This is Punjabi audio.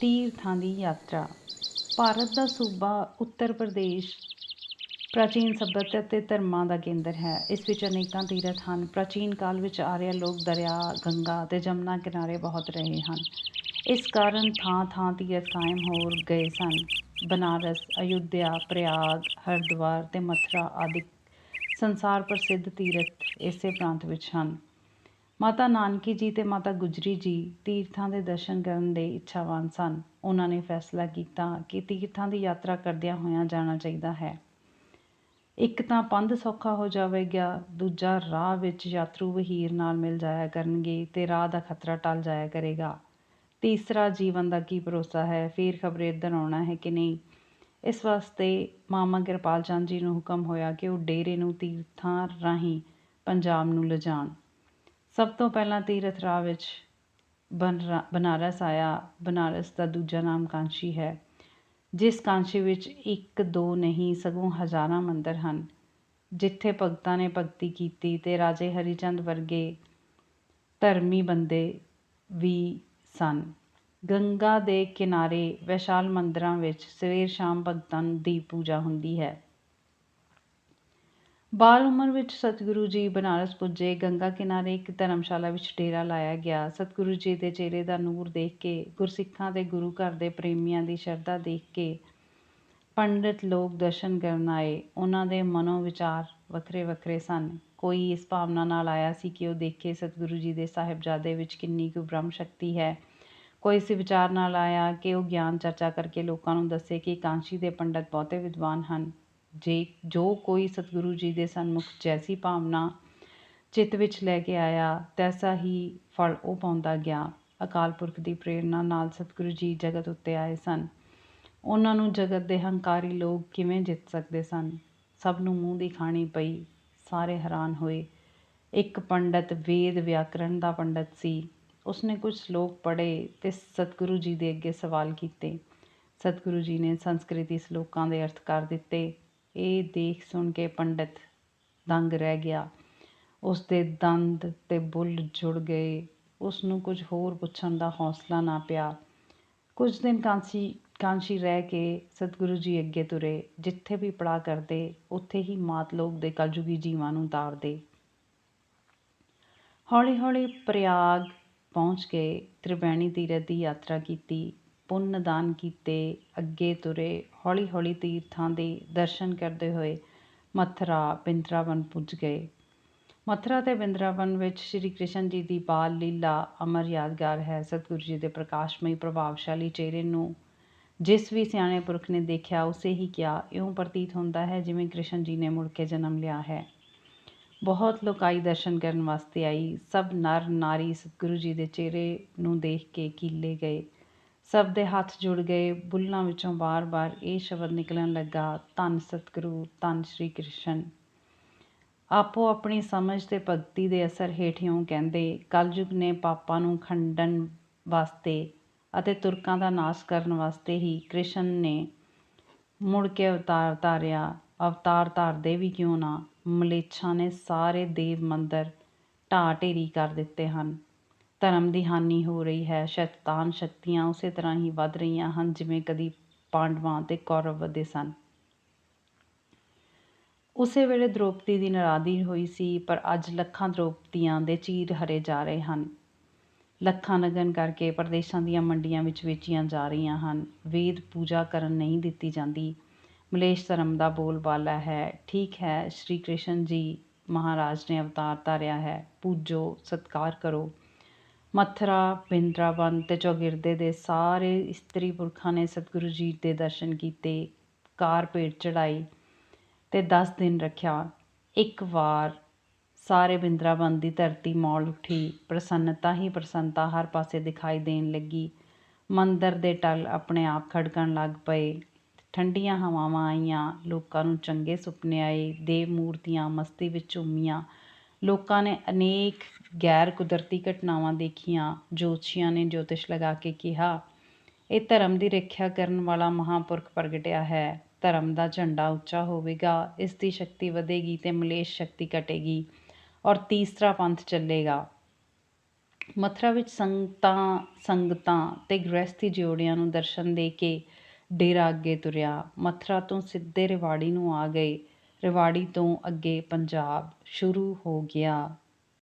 ਤੀਰਥਾਂ ਦੀ ਯਾਤਰਾ। ਭਾਰਤ ਦਾ ਸੂਬਾ ਉੱਤਰ ਪ੍ਰਦੇਸ਼, ਪ੍ਰਾਚੀਨ ਸੱਭਿਅਤਾ ਅਤੇ ਧਰਮਾਂ ਦਾ ਕੇਂਦਰ ਹੈ। ਇਸ ਵਿੱਚ ਅਨੇਕਾਂ ਤੀਰਥ ਹਨ ਪ੍ਰਾਚੀਨ ਕਾਲ ਵਿੱਚ ਆਰੀਆ ਲੋਕ ਦਰਿਆ, ਗੰਗਾ ਅਤੇ ਜਮਨਾ ਕਿਨਾਰੇ ਬਹੁਤ ਰਹੇ ਹਨ। ਇਸ ਕਾਰਨ ਥਾਂ ਥਾਂ ਤੀਰਥ ਕਾਇਮ ਹੋ ਗਏ ਸਨ। ਬਨਾਰਸ, ਅਯੁੱਧਿਆ, ਪ੍ਰਯਾਗ, ਹਰਿਦੁਆਰ ਤੇ ਮਥੁਰਾ ਆਦਿ ਸੰਸਾਰ ਪ੍ਰਸਿੱਧ ਤੀਰਥ ਇਸੇ ਪ੍ਰਾਂਤ ਵਿੱਚ ਹਨ। ਮਾਤਾ ਨਾਨਕੀ ਜੀ ਤੇ ਮਾਤਾ ਗੁਜਰੀ ਜੀ ਤੀਰਥਾਂ ਦੇ ਦਰਸ਼ਨ ਕਰਨ ਦੇ ਇੱਛਾਵਾਨ ਸਨ। ਉਹਨਾਂ ਨੇ ਫੈਸਲਾ ਕੀਤਾ ਕਿ ਤੀਰਥਾਂ ਦੀ ਯਾਤਰਾ ਕਰਦਿਆਂ ਹੋਇਆਂ ਜਾਣਾ ਚਾਹੀਦਾ ਹੈ। ਇੱਕ ਤਾਂ ਪੰਧ ਸੌਖਾ ਹੋ ਜਾਵੇਗਾ, ਦੂਜਾ ਰਾਹ ਵਿੱਚ ਯਾਤਰੂ ਵਹੀਰ ਨਾਲ ਮਿਲ ਜਾਇਆ ਕਰਨਗੇ ਤੇ ਰਾਹ ਦਾ ਖਤਰਾ ਟਲ ਜਾਇਆ ਕਰੇਗਾ। ਤੀਸਰਾ, ਜੀਵਨ ਦਾ ਕੀ ਭਰੋਸਾ ਹੈ? ਫੇਰ ਖਬਰੇ ਇੱਧਰ ਆਉਣਾ ਹੈ ਕਿ ਨਹੀਂ? ਇਸ ਵਾਸਤੇ ਮਾਮਾ ਕਿਰਪਾਲ ਚੰਦ ਜੀ ਨੂੰ ਹੁਕਮ ਹੋਇਆ ਕਿ ਉਹ ਡੇਰੇ ਨੂੰ ਤੀਰਥਾਂ ਰਾਹੀਂ ਪੰਜਾਬ ਨੂੰ ਲਿਜਾਣ। ਸਭ ਤੋਂ ਪਹਿਲਾਂ ਤੀਰਥ ਰਾਹ ਵਿੱਚ ਬਨਾਰਸ ਆਇਆ। ਬਨਾਰਸ ਦਾ ਦੂਜਾ ਨਾਮ ਕਾਂਸ਼ੀ ਹੈ, ਜਿਸ ਕਾਂਸ਼ੀ ਵਿੱਚ ਇੱਕ, ਦੋ ਨਹੀਂ, ਸਗੋਂ ਹਜ਼ਾਰਾਂ ਮੰਦਰ ਹਨ, ਜਿੱਥੇ ਭਗਤਾਂ ਨੇ ਭਗਤੀ ਕੀਤੀ ਤੇ ਰਾਜੇ ਹਰੀਚੰਦ ਵਰਗੇ ਧਰਮੀ ਬੰਦੇ ਵੀ ਸਨ। ਗੰਗਾ ਦੇ ਕਿਨਾਰੇ ਵਿਸ਼ਾਲ ਮੰਦਰਾਂ ਵਿੱਚ ਸਵੇਰ ਸ਼ਾਮ ਭਗਤਾਂ ਦੀ ਪੂਜਾ ਹੁੰਦੀ ਹੈ। ਬਾਲ ਉਮਰ ਵਿੱਚ ਸਤਿਗੁਰੂ ਜੀ ਬਨਾਰਸ ਪੁੱਜੇ, ਗੰਗਾ ਕਿਨਾਰੇ ਇੱਕ ਧਰਮਸ਼ਾਲਾ ਵਿੱਚ ਡੇਰਾ ਲਾਇਆ ਗਿਆ। ਸਤਿਗੁਰੂ ਜੀ ਦੇ ਚਿਹਰੇ ਦਾ ਨੂਰ ਦੇਖ ਕੇ, ਗੁਰਸਿੱਖਾਂ ਦੇ ਗੁਰੂ ਘਰ ਦੇ ਪ੍ਰੇਮੀਆਂ ਦੀ ਸ਼ਰਧਾ ਦੇਖ ਕੇ ਪੰਡਿਤ ਲੋਕ ਦਰਸ਼ਨ ਕਰਨ ਆਏ। ਉਹਨਾਂ ਦੇ ਮਨੋ ਵਿਚਾਰ ਵੱਖਰੇ ਵੱਖਰੇ ਸਨ। ਕੋਈ ਇਸ ਭਾਵਨਾ ਨਾਲ ਆਇਆ ਸੀ ਕਿ ਉਹ ਦੇਖੇ ਸਤਿਗੁਰੂ ਜੀ ਦੇ ਸਾਹਿਬਜ਼ਾਦੇ ਵਿੱਚ ਕਿੰਨੀ ਕੁ ਬ੍ਰਹਮ ਸ਼ਕਤੀ ਹੈ। ਕੋਈ ਇਸ ਵਿਚਾਰ ਨਾਲ ਆਇਆ ਕਿ ਉਹ ਗਿਆਨ ਚਰਚਾ ਕਰਕੇ ਲੋਕਾਂ ਨੂੰ ਦੱਸੇ ਕਿ ਕਾਂਸ਼ੀ ਦੇ ਪੰਡਤ ਬਹੁਤੇ ਵਿਦਵਾਨ ਹਨ। ਜੇ ਜੋ ਕੋਈ ਸਤਿਗੁਰੂ ਜੀ ਦੇ ਸਨਮੁਖ ਜੈਸੀ ਭਾਵਨਾ ਚਿੱਤ ਵਿੱਚ ਲੈ ਕੇ ਆਇਆ, ਤੈਸਾ ਹੀ ਫਲ ਉਹ ਪਾਉਂਦਾ ਗਿਆ। ਅਕਾਲ ਪੁਰਖ ਦੀ ਪ੍ਰੇਰਣਾ ਨਾਲ ਸਤਿਗੁਰੂ ਜੀ ਜਗਤ ਉੱਤੇ ਆਏ ਸਨ। ਉਹਨਾਂ ਨੂੰ ਜਗਤ ਦੇ ਹੰਕਾਰੀ ਲੋਕ ਕਿਵੇਂ ਜਿੱਤ ਸਕਦੇ ਸਨ? ਸਭ ਨੂੰ ਮੂੰਹ ਦੀ ਖਾਣੀ ਪਈ। ਸਾਰੇ ਹੈਰਾਨ ਹੋਏ। ਇੱਕ ਪੰਡਤ ਵੇਦ ਵਿਆਕਰਣ ਦਾ ਪੰਡਤ ਸੀ। ਉਸਨੇ ਕੁਝ ਸ਼ਲੋਕ ਪੜ੍ਹੇ ਤੇ ਸਤਿਗੁਰੂ ਜੀ ਦੇ ਅੱਗੇ ਸਵਾਲ ਕੀਤੇ। ਸਤਿਗੁਰੂ ਜੀ ਨੇ ਸੰਸਕ੍ਰਿਤੀ ਸ਼ਲੋਕਾਂ ਦੇ ਅਰਥ ਕਰ ਦਿੱਤੇ। ਇਹ ਦੇਖ ਸੁਣ ਕੇ ਪੰਡਿਤ ਦੰਗ ਰਹਿ ਗਿਆ। ਉਸ ਦੇ ਦੰਦ ਤੇ ਬੁੱਲ ਜੁੜ ਗਏ। ਉਸ ਨੂੰ ਕੁਝ ਹੋਰ ਪੁੱਛਣ ਦਾ ਹੌਸਲਾ ਨਾ ਪਿਆ। ਕੁਝ ਦਿਨ ਕਾਂਸੀ, ਕਾਂਸ਼ੀ ਰਹਿ ਕੇ ਸਤਿਗੁਰੂ ਜੀ ਅੱਗੇ ਤੁਰੇ। ਜਿੱਥੇ ਵੀ ਪੜਾ ਕਰਦੇ, ਉੱਥੇ ਹੀ ਮਾਤ ਲੋਕ ਦੇ ਕਲਯੁਗੀ ਜੀਵਾਂ ਨੂੰ ਤਾਰਦੇ। ਹੌਲੀ-ਹੌਲੀ ਪ੍ਰਯਾਗ ਪਹੁੰਚ ਕੇ ਤ੍ਰਿਵੈਣੀ ਤੀਰਥ ਦੀ ਯਾਤਰਾ ਕੀਤੀ। ਪੁੰਨ ਦਾਨ ਕੀਤੇ, ਅੱਗੇ ਤੁਰੇ ਹੌਲੀ ਹੌਲੀ ਤੀਰਥਾਂ ਦੇ ਦਰਸ਼ਨ ਕਰਦੇ ਹੋਏ ਮਥੁਰਾ, ਬਿੰਦਰਾਵਨ ਪੁੱਜ ਗਏ। ਮਥੁਰਾ ਤੇ ਬਿੰਦਰਾਵਨ ਵਿੱਚ ਸ੍ਰੀ ਕ੍ਰਿਸ਼ਨ ਜੀ ਦੀ ਬਾਲ ਲੀਲਾ ਅਮਰ ਯਾਦਗਾਰ ਹੈ। ਸਤਿਗੁਰੂ ਜੀ ਦੇ ਪ੍ਰਕਾਸ਼ਮਈ ਪ੍ਰਭਾਵਸ਼ਾਲੀ ਚਿਹਰੇ ਨੂੰ ਜਿਸ ਵੀ ਸਿਆਣੇ ਪੁਰਖ ਨੇ ਦੇਖਿਆ, ਉਸੇ ਹੀ ਕਿਹਾ, ਇਉਂ ਪ੍ਰਤੀਤ ਹੁੰਦਾ ਹੈ ਜਿਵੇਂ ਕ੍ਰਿਸ਼ਨ ਜੀ ਨੇ ਮੁੜ ਕੇ ਜਨਮ ਲਿਆ ਹੈ। ਬਹੁਤ ਲੋਕਾਈ ਦਰਸ਼ਨ ਕਰਨ ਵਾਸਤੇ ਆਈ। ਸਭ ਨਰ ਨਾਰੀ ਸਤਿਗੁਰੂ ਜੀ ਦੇ ਚਿਹਰੇ ਨੂੰ ਦੇਖ ਕੇ ਕੀਲੇ ਗਏ। ਸਭ ਦੇ ਹੱਥ ਜੁੜ ਗਏ, ਬੁੱਲਾਂ ਵਿੱਚੋਂ ਬਾਰ-ਬਾਰ ਇਹ ਸ਼ਬਦ ਨਿਕਲਣ ਲੱਗਾ, ਧੰਨ ਸਤਿਗੁਰੂ, ਧੰਨ ਸ਼੍ਰੀ ਕ੍ਰਿਸ਼ਨ। ਆਪੋ ਆਪਣੀ ਸਮਝ ਤੇ ਭਗਤੀ ਦੇ ਅਸਰ ਹੇਠਿਓਂ ਕਹਿੰਦੇ, ਕਲਯੁਗ ਨੇ ਪਾਪਾਂ ਨੂੰ ਖੰਡਨ ਵਾਸਤੇ ਅਤੇ ਤੁਰਕਾਂ ਦਾ ਨਾਸ਼ ਕਰਨ ਵਾਸਤੇ ਹੀ ਕ੍ਰਿਸ਼ਨ ਨੇ ਮੁੜ ਕੇ ਅਵਤਾਰ ਧਾਰਿਆ, ਅਵਤਾਰ ਧਾਰਦੇ ਵੀ ਕਿਉਂ ਨਾ? ਮਲੇਛਾਂ ਨੇ ਸਾਰੇ ਦੇਵ ਮੰਦਰ ਢਾਹ ਢੇਰੀ ਕਰ ਦਿੱਤੇ ਹਨ। ਧਰਮ ਦੀ ਹਾਨੀ ਹੋ ਰਹੀ ਹੈ, ਸ਼ੈਤਾਨ ਸ਼ਕਤੀਆਂ ਉਸੇ ਤਰ੍ਹਾਂ ਹੀ ਵੱਧ ਰਹੀਆਂ ਹਨ ਜਿਵੇਂ ਕਦੀ ਪਾਂਡਵਾਂ ਅਤੇ ਕੌਰਵ ਵਧੇ ਸਨ। ਉਸੇ ਵੇਲੇ ਦ੍ਰੋਪਦੀ ਦੀ ਨਰਾਦੀ ਹੋਈ ਸੀ, ਪਰ ਅੱਜ ਲੱਖਾਂ ਦ੍ਰੋਪਦੀਆਂ ਦੇ ਚੀਰ ਹਰੇ ਜਾ ਰਹੇ ਹਨ। ਲੱਖਾਂ ਲਗਨ ਕਰਕੇ ਪ੍ਰਦੇਸ਼ਾਂ ਦੀਆਂ ਮੰਡੀਆਂ ਵਿੱਚ ਵੇਚੀਆਂ ਜਾ ਰਹੀਆਂ ਹਨ। ਵੇਦ ਪੂਜਾ ਕਰਨ ਨਹੀਂ ਦਿੱਤੀ ਜਾਂਦੀ। ਮਲੇਸ਼ ਧਰਮ ਦਾ ਬੋਲਬਾਲਾ ਹੈ, ਠੀਕ ਹੈ, ਸ਼੍ਰੀ ਕ੍ਰਿਸ਼ਨ ਜੀ ਮਹਾਰਾਜ ਨੇ ਅਵਤਾਰ ਧਾਰਿਆ ਹੈ, ਪੂਜੋ, ਸਤਕਾਰ ਕਰੋ। ਮਥੁਰਾ ਬਿੰਦਰਾਵਨ ਅਤੇ ਚੌਗਿਰਦੇ ਦੇ ਸਾਰੇ ਇਸਤਰੀ ਪੁਰਖਾਂ ਨੇ ਸਤਿਗੁਰੂ ਜੀ ਦੇ ਦਰਸ਼ਨ ਕੀਤੇ, ਕਾਰ ਭੇਟ ਚੜਾਈ ਅਤੇ ਦਸ ਦਿਨ ਰੱਖਿਆ। ਇੱਕ ਵਾਰ ਸਾਰੇ ਬਿੰਦਰਾਵਨ ਦੀ ਧਰਤੀ ਮੌਲ ਉੱਠੀ। ਪ੍ਰਸੰਨਤਾ ਹੀ ਪ੍ਰਸੰਨਤਾ ਹਰ ਪਾਸੇ ਦਿਖਾਈ ਦੇਣ ਲੱਗੀ। ਮੰਦਰ ਦੇ ਟਲ ਆਪਣੇ ਆਪ ਖੜਕਣ ਲੱਗ ਪਏ। ਠੰਡੀਆਂ ਹਵਾਵਾਂ ਆਈਆਂ। ਲੋਕਾਂ ਨੂੰ ਚੰਗੇ ਸੁਪਨੇ ਆਏ। ਦੇਵ ਮੂਰਤੀਆਂ ਮਸਤੀ ਵਿੱਚ ਝੂਮੀਆਂ। ਲੋਕਾਂ ਨੇ ਅਨੇਕ ਗੈਰ ਕੁਦਰਤੀ ਘਟਨਾਵਾਂ ਦੇਖੀਆਂ, ਜੋਤਸ਼ੀਆਂ ਨੇ ਜੋਤਿਸ਼ ਲਗਾ ਕੇ ਕਿਹਾ, ਇਹ ਧਰਮ ਦੀ ਰੱਖਿਆ ਕਰਨ ਵਾਲਾ ਮਹਾਂਪੁਰਖ ਪ੍ਰਗਟਿਆ ਹੈ। ਧਰਮ ਦਾ ਝੰਡਾ ਉੱਚਾ ਹੋਵੇਗਾ, ਇਸ ਦੀ ਸ਼ਕਤੀ ਵਧੇਗੀ ਤੇ ਮਲੇਸ਼ ਸ਼ਕਤੀ ਘਟੇਗੀ ਔਰ ਤੀਸਰਾ ਪੰਥ ਚੱਲੇਗਾ। ਮਥੁਰਾ ਵਿੱਚ ਸੰਗਤਾਂ ਸੰਗਤਾਂ ਤੇ ਗ੍ਰਹਿਸਥੀ ਜੋੜਿਆਂ ਨੂੰ ਦਰਸ਼ਨ ਦੇ ਕੇ ਡੇਰਾ ਅੱਗੇ ਤੁਰਿਆ। ਮਥੁਰਾ ਤੋਂ ਸਿੱਧੇ ਰਿਵਾੜੀ ਨੂੰ ਆ ਗਏ। ਰਿਵਾੜੀ ਤੋਂ ਅੱਗੇ ਪੰਜਾਬ ਸ਼ੁਰੂ ਹੋ ਗਿਆ।